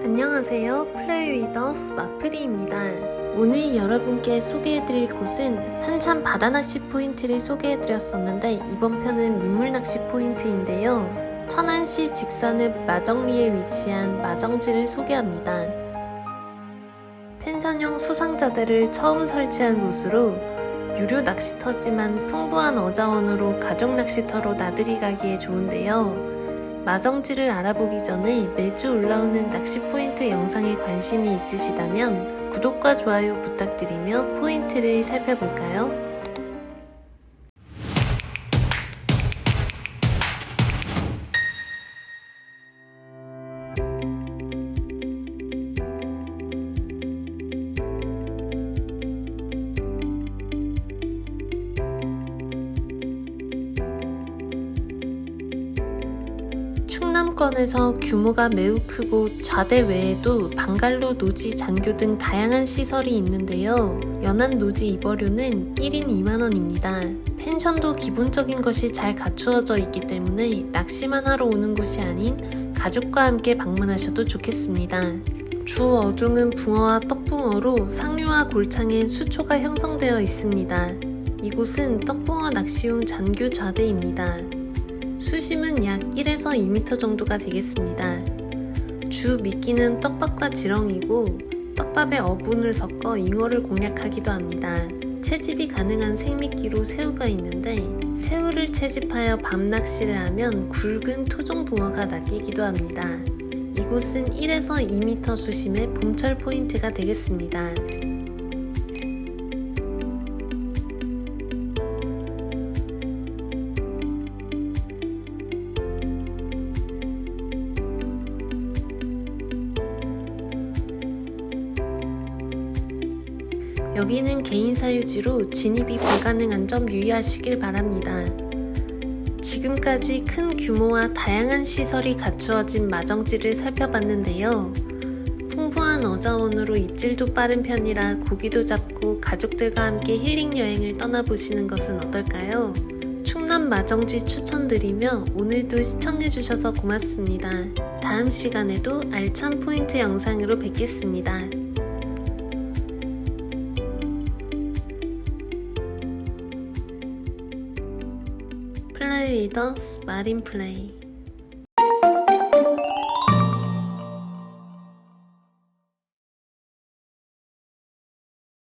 안녕하세요. 플레이위더스 마프리입니다. 오늘 여러분께 소개해드릴 곳은 한참 바다낚시 포인트를 소개해드렸었는데 이번 편은 민물낚시 포인트인데요. 천안시 직선읍 마정리에 위치한 마정지를 소개합니다. 펜션형 수상자들을 처음 설치한 곳으로 유료 낚시터지만 풍부한 어자원으로 가족 낚시터로 나들이 가기에 좋은데요. 마정지를 알아보기 전에 매주 올라오는 낚시 포인트 영상에 관심이 있으시다면 구독과 좋아요 부탁드리며 포인트를 살펴볼까요? 충남권에서 규모가 매우 크고 좌대 외에도 방갈로 노지 잔교 등 다양한 시설이 있는데요. 연안 노지 입어료는 1인 2만원입니다. 펜션도 기본적인 것이 잘 갖추어져 있기 때문에 낚시만 하러 오는 곳이 아닌 가족과 함께 방문하셔도 좋겠습니다. 주 어종은 붕어와 떡붕어로 상류와 골창엔 수초가 형성되어 있습니다. 이곳은 떡붕어 낚시용 잔교 좌대입니다. 수심은 약 1에서 2m 정도가 되겠습니다. 주 미끼는 떡밥과 지렁이고 떡밥에 어분을 섞어 잉어를 공략하기도 합니다. 채집이 가능한 생미끼로 새우가 있는데 새우를 채집하여 밤 낚시를 하면 굵은 토종 붕어가 낚이기도 합니다. 이곳은 1에서 2m 수심의 봄철 포인트가 되겠습니다. 여기는 개인 사유지로 진입이 불가능한 점 유의하시길 바랍니다. 지금까지 큰 규모와 다양한 시설이 갖추어진 마정지를 살펴봤는데요. 풍부한 어자원으로 입질도 빠른 편이라 고기도 잡고 가족들과 함께 힐링 여행을 떠나보시는 것은 어떨까요? 충남 마정지 추천드리며 오늘도 시청해주셔서 고맙습니다. 다음 시간에도 알찬 포인트 영상으로 뵙겠습니다. 플레이 위더스 마린 플레이